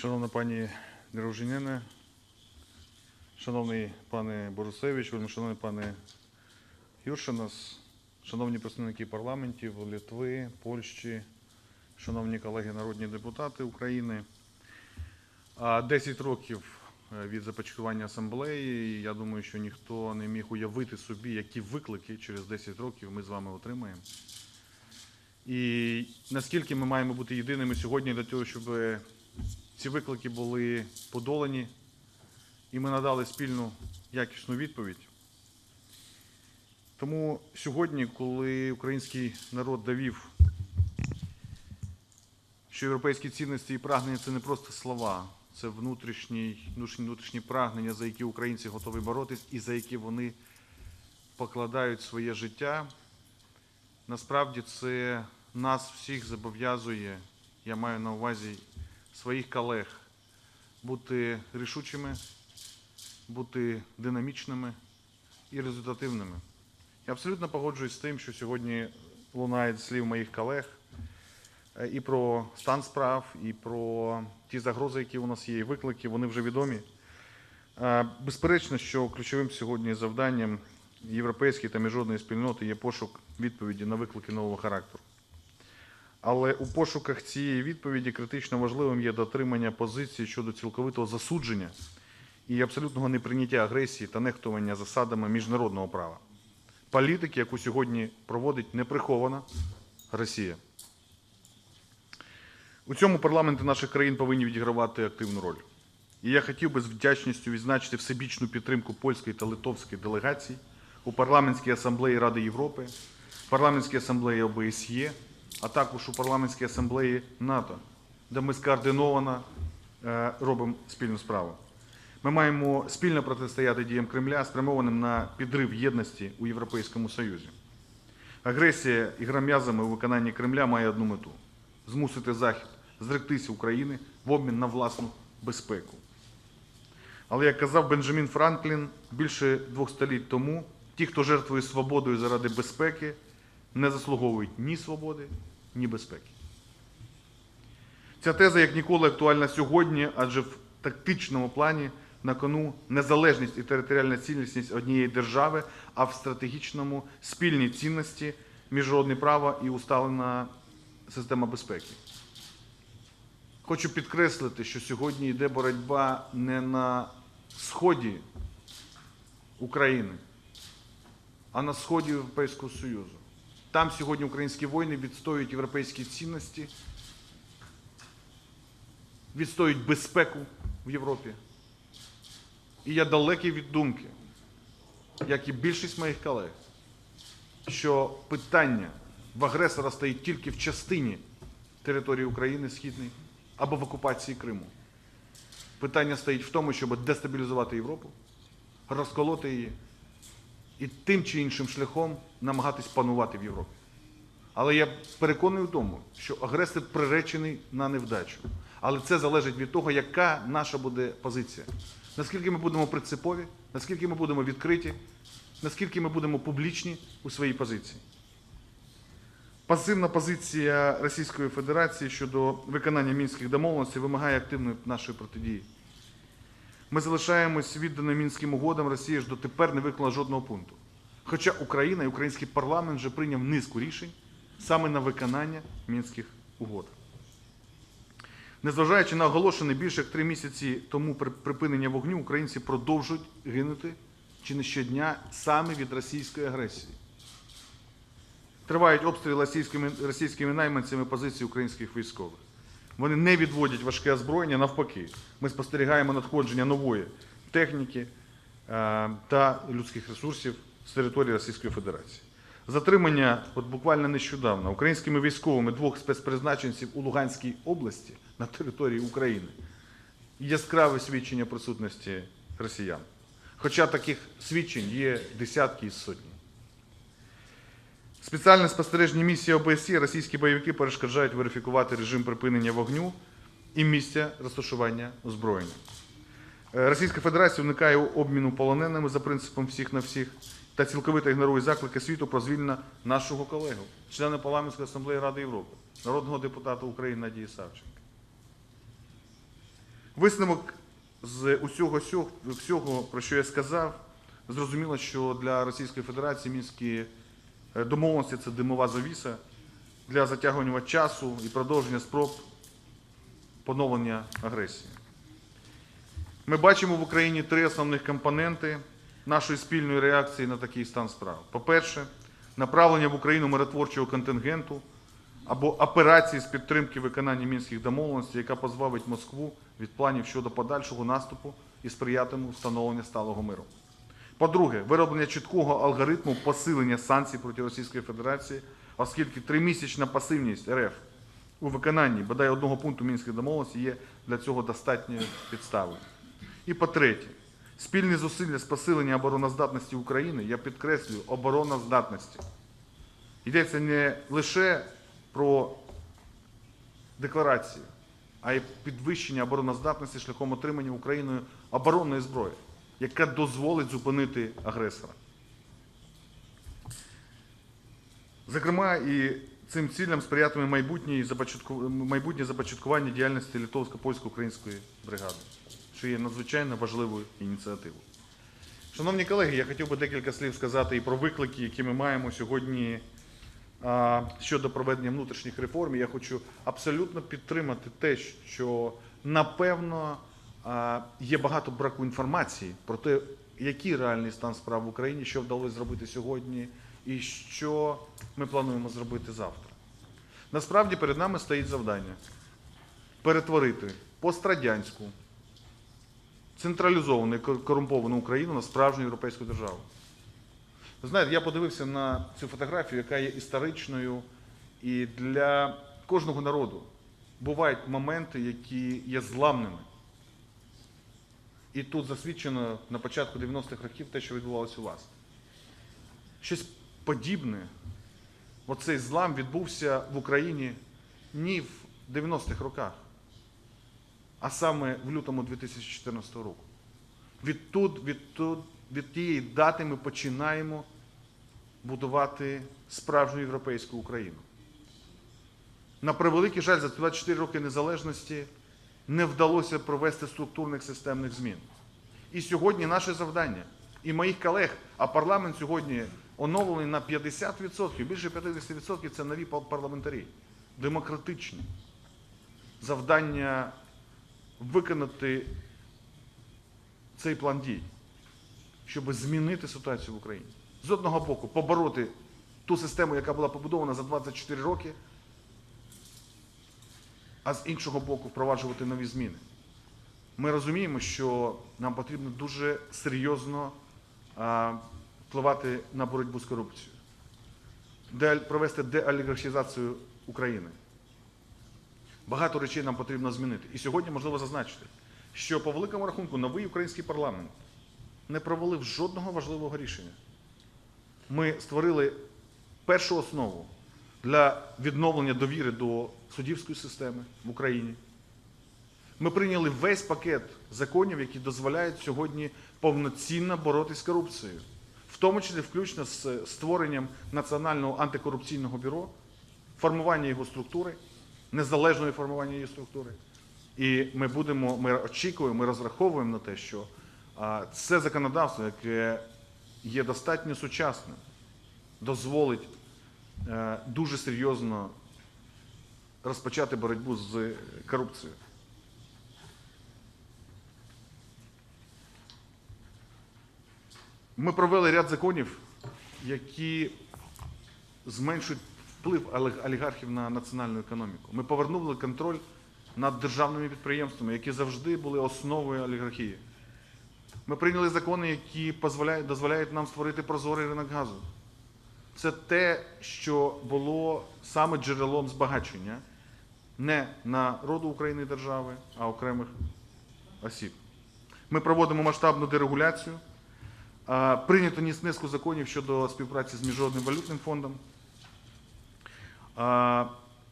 Шановна пані Дружиніна, шановний пане Борусевич, шановний пане Юршинас, шановні представники парламентів Литви, Польщі, шановні колеги народні депутати України. А 10 років е, від започаткування асамблеї. Я думаю, що ніхто не міг уявити собі, які виклики через 10 років ми з вами отримаємо. І наскільки ми маємо бути єдиними сьогодні для того, щоб ці виклики були подолані, і ми надали спільну якісну відповідь. Тому сьогодні, коли український народ довів, що європейські цінності і прагнення це не просто слова, це внутрішні, внутрішні, прагнення, за які українці готові боротись і за які вони покладають своє життя. Насправді це нас всіх зобов'язує, я маю на увазі своїх колег, бути рішучими, бути динамічними і результативними. Я абсолютно погоджуюсь з тим, що сьогодні лунає з слів моїх колег е, і про стан справ, і про ті загрози, які у нас є, і виклики, вони вже відомі. Е, Безперечно, що ключовим сьогодні завданням європейської та міжнародної спільноти є пошук відповіді на виклики нового характеру. Але у пошуках цієї відповіді критично важливим є дотримання позиції щодо цілковитого засудження і абсолютного неприйняття агресії та нехтування засадами міжнародного права. Політики, яку сьогодні проводить неприхована Росія. У цьому парламенти наших країн повинні відігравати активну роль. І я хотів би з вдячністю відзначити всебічну підтримку польської та литовської делегацій у парламентській асамблеї Ради Європи, парламентській асамблеї ОБСЄ, а також у парламентській асамблеї НАТО, де ми скоординовано е, робимо спільну справу. Ми маємо спільно протистояти діям Кремля, спрямованим на підрив єдності у Європейському Союзі. Агресія і гра м'язами у виконанні Кремля має одну мету змусити Захід зректися України в обмін на власну безпеку. Але як казав Бенджамін Франклін більше двох століть тому, ті, хто жертвує свободою заради безпеки, не заслуговують ні свободи, ні безпеки. Ця теза як ніколи актуальна сьогодні, адже в тактичному плані на кону незалежність і територіальна цілісність однієї держави, а в стратегічному спільні цінності, міжнародне право і усталена система безпеки. Хочу підкреслити, що сьогодні йде боротьба не на сході України, а на сході Європейського Союзу. Там сьогодні українські воїни відстоюють європейські цінності, відстоюють безпеку в Європі. І я далекий від думки, як і більшість моїх колег, що питання в агресора стоїть тільки в частині території України Східної або в окупації Криму. Питання стоїть в тому, щоб дестабілізувати Європу, розколоти її і тим чи іншим шляхом намагатись панувати в Європі. Але я переконаний в тому, що агресор приречений на невдачу. Але це залежить від того, яка наша буде позиція. Наскільки ми будемо принципові, наскільки ми будемо відкриті, наскільки ми будемо публічні у своїй позиції. Пасивна позиція Російської Федерації щодо виконання мінських домовленостей вимагає активної нашої протидії. Ми залишаємось відданими мінським угодам, Росія ж дотепер не виконала жодного пункту. Хоча Україна і український парламент вже прийняв низку рішень саме на виконання мінських угод. Незважаючи на оголошене більше як три місяці тому припинення вогню, українці продовжують гинути чи не щодня саме від російської агресії. Тривають обстріли російськими, російськими найманцями позицій українських військових. Вони не відводять важке озброєння, навпаки. Ми спостерігаємо надходження нової техніки е, та людських ресурсів з території Російської Федерації. Затримання, от буквально нещодавно, українськими військовими двох спецпризначенців у Луганській області на території України яскраве свідчення присутності росіян. Хоча таких свідчень є десятки і сотні. Спеціальна спостережні місії ОБСЄ російські бойовики перешкоджають верифікувати режим припинення вогню і місця розташування озброєння. Е, Російська Федерація уникає обміну полоненими за принципом всіх на всіх та цілковито ігнорує заклики світу про звільнення нашого колегу, члена парламентської асамблеї Ради Європи, народного депутата України Надії Савченка. Висновок з усього всього, про що я сказав, зрозуміло, що для Російської Федерації мінські е, домовленості це димова завіса для затягування часу і продовження спроб поновлення агресії. Ми бачимо в Україні три основних компоненти нашої спільної реакції на такий стан справ. По-перше, направлення в Україну миротворчого контингенту або операції з підтримки виконання мінських домовленостей, яка позбавить Москву від планів щодо подальшого наступу і сприятиме встановленню сталого миру. По-друге, вироблення чіткого алгоритму посилення санкцій проти Російської Федерації, оскільки тримісячна пасивність РФ у виконанні бодай одного пункту мінських домовленостей є для цього достатньою підставою. І по-третє, спільні зусилля з посилення обороноздатності України, я підкреслюю, обороноздатності. Йдеться не лише про декларацію, а й підвищення обороноздатності шляхом отримання Україною оборонної зброї, яка дозволить зупинити агресора. Зокрема, і цим цілям сприятиме майбутнє започаткування діяльності литовсько-польсько-української бригади, що є надзвичайно важливою ініціативою. Шановні колеги, я хотів би декілька слів сказати і про виклики, які ми маємо сьогодні щодо проведення внутрішніх реформ. Я хочу абсолютно підтримати те, що напевно є багато браку інформації про те, який реальний стан справ в Україні, що вдалося зробити сьогодні, і що ми плануємо зробити завтра. Насправді перед нами стоїть завдання перетворити пострадянську, централізовану і корумповану Україну на справжню європейську державу. Ви знаєте, я подивився на цю фотографію, яка є історичною, і для кожного народу бувають моменти, які є зламними. І тут засвідчено на початку 90-х років те, що відбувалося у вас. Щось подібне, оцей злам відбувся в Україні не в 90-х роках, а саме в лютому 2014 року. Відтуд, відтуд, від тієї дати ми починаємо будувати справжню європейську Україну. На превеликий жаль, за 24 роки незалежності не вдалося провести структурних системних змін. І сьогодні наше завдання, і моїх колег, а парламент сьогодні оновлений на 50%, більше 50% це нові пар- парламентарі, демократичні. Завдання виконати цей план дій, щоб змінити ситуацію в Україні. З одного боку, побороти ту систему, яка була побудована за 24 роки, а з іншого боку, впроваджувати нові зміни. Ми розуміємо, що нам потрібно дуже серйозно а, впливати на боротьбу з корупцією, де, провести деолігархізацію України. Багато речей нам потрібно змінити. І сьогодні можливо зазначити, що по великому рахунку новий український парламент не провалив жодного важливого рішення. Ми створили першу основу для відновлення довіри до суддівської системи в Україні. Ми прийняли весь пакет законів, які дозволяють сьогодні повноцінно боротися з корупцією, в тому числі включно з створенням Національного антикорупційного бюро, формування його структури, незалежної формування її структури. І ми будемо, ми очікуємо, ми розраховуємо на те, що це законодавство, яке є достатньо сучасним, дозволить е, дуже серйозно розпочати боротьбу з корупцією. Ми провели ряд законів, які зменшують вплив олігархів на національну економіку. Ми повернули контроль над державними підприємствами, які завжди були основою олігархії. Ми прийняли закони, які дозволяють, нам створити прозорий ринок газу. Це те, що було саме джерелом збагачення не народу України і держави, а окремих осіб. Ми проводимо масштабну дерегуляцію. Прийнято низку законів щодо співпраці з Міжнародним валютним фондом.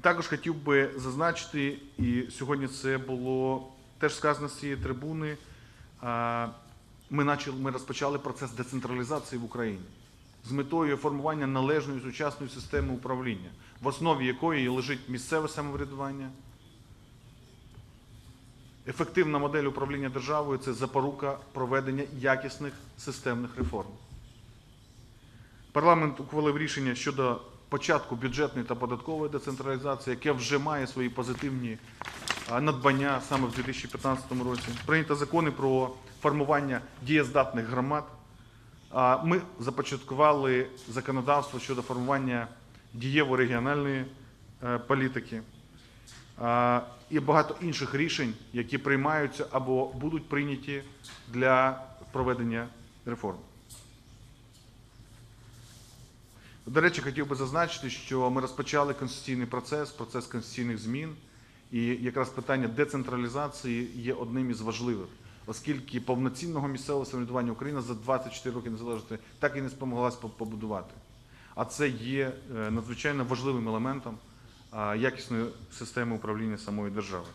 Також хотів би зазначити, і сьогодні це було теж сказано з цієї трибуни. Ми, начали, ми розпочали процес децентралізації в Україні з метою формування належної сучасної системи управління, в основі якої лежить місцеве самоврядування, Ефективна модель управління державою це запорука проведення якісних системних реформ. Парламент ухвалив рішення щодо початку бюджетної та податкової децентралізації, яке вже має свої позитивні надбання саме в 2015 році. Прийнято закони про формування дієздатних громад. Ми започаткували законодавство щодо формування дієвої регіональної е, політики і багато інших рішень, які приймаються або будуть прийняті для проведення реформ. До речі, хотів би зазначити, що ми розпочали конституційний процес, процес конституційних змін, і якраз питання децентралізації є одним із важливих, оскільки повноцінного місцевого самоврядування Україна за 24 роки незалежності так і не спомоглась побудувати. А це є е, надзвичайно важливим елементом якісної системи управління самої держави.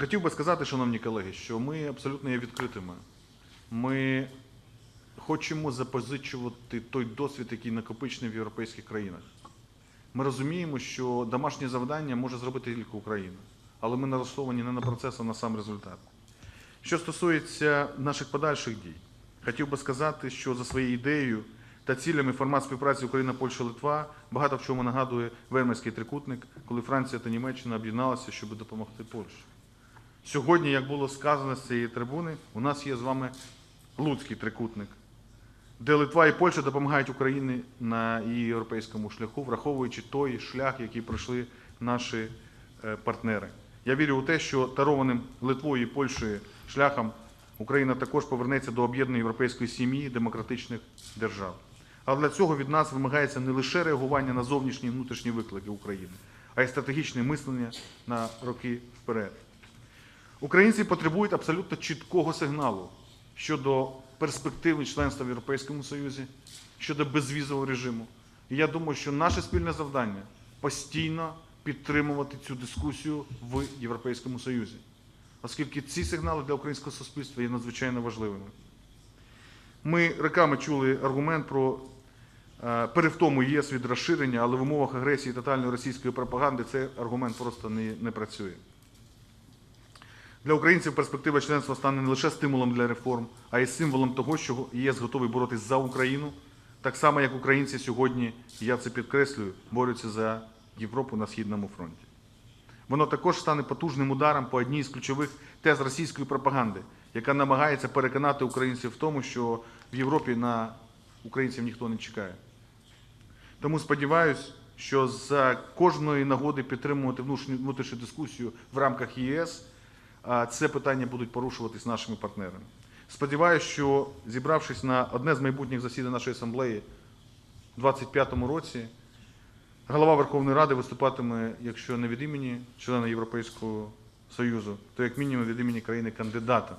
Хотів би сказати, шановні колеги, що ми абсолютно є відкритими. Ми хочемо запозичувати той досвід, який накопичений в європейських країнах. Ми розуміємо, що домашнє завдання може зробити тільки Україна, але ми налаштовані не на процес, а на сам результат. Що стосується наших подальших дій, хотів би сказати, що за своєю ідеєю та цілями формат співпраці Україна, Польща, Литва багато в чому нагадує Вермерський трикутник, коли Франція та Німеччина об'єдналися, щоб допомогти Польщі. Сьогодні, як було сказано з цієї трибуни, у нас є з вами Луцький трикутник, де Литва і Польща допомагають Україні на її європейському шляху, враховуючи той шлях, який пройшли наші е, партнери. Я вірю у те, що тарованим Литвою і Польщею шляхом Україна також повернеться до об'єднаної європейської сім'ї демократичних держав. Але для цього від нас вимагається не лише реагування на зовнішні і внутрішні виклики України, а й стратегічне мислення на роки вперед. Українці потребують абсолютно чіткого сигналу щодо перспективи членства в Європейському Союзі, щодо безвізового режиму. І я думаю, що наше спільне завдання постійно підтримувати цю дискусію в Європейському Союзі, оскільки ці сигнали для українського суспільства є надзвичайно важливими. Ми роками чули аргумент про е, перевтому ЄС від розширення, але в умовах агресії тотальної російської пропаганди цей аргумент просто не, не працює. Для українців перспектива членства стане не лише стимулом для реформ, а й символом того, що ЄС готовий боротись за Україну, так само, як українці сьогодні, я це підкреслюю, борються за Європу на східному фронті. Воно також стане потужним ударом по одній з ключових тез російської пропаганди, яка намагається переконати українців в тому, що в Європі на українців ніхто не чекає. Тому сподіваюся, що за кожної нагоди підтримувати внутрішню дискусію в рамках ЄС це питання будуть порушуватись нашими партнерами. Сподіваюся, що зібравшись на одне з майбутніх засідань нашої асамблеї у 2025 році, голова Верховної Ради виступатиме, якщо не від імені члена Європейського Союзу, то як мінімум від імені країни-кандидата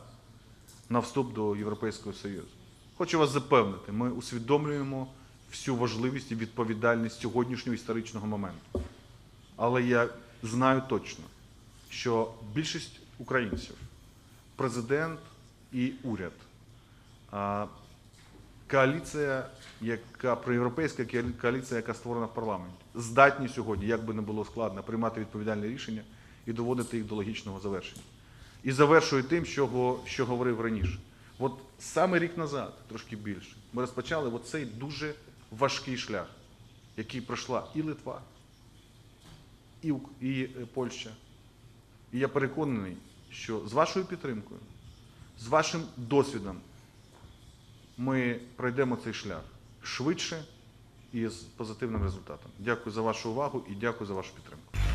на вступ до Європейського Союзу. Хочу вас запевнити, ми усвідомлюємо всю важливість і відповідальність сьогоднішнього історичного моменту. Але я знаю точно, що більшість українців, президент і уряд, коаліція, яка проєвропейська коаліція, яка створена в парламенті, здатні сьогодні, як би не було складно, приймати відповідальні рішення і доводити їх до логічного завершення. І завершую тим, що, що говорив раніше. От саме рік назад, трошки більше, ми розпочали оцей дуже важкий шлях, який пройшла і Литва, і, і е, Польща. І я переконаний, що з вашою підтримкою, з вашим досвідом ми пройдемо цей шлях швидше і з позитивним результатом. Дякую за вашу увагу і дякую за вашу підтримку.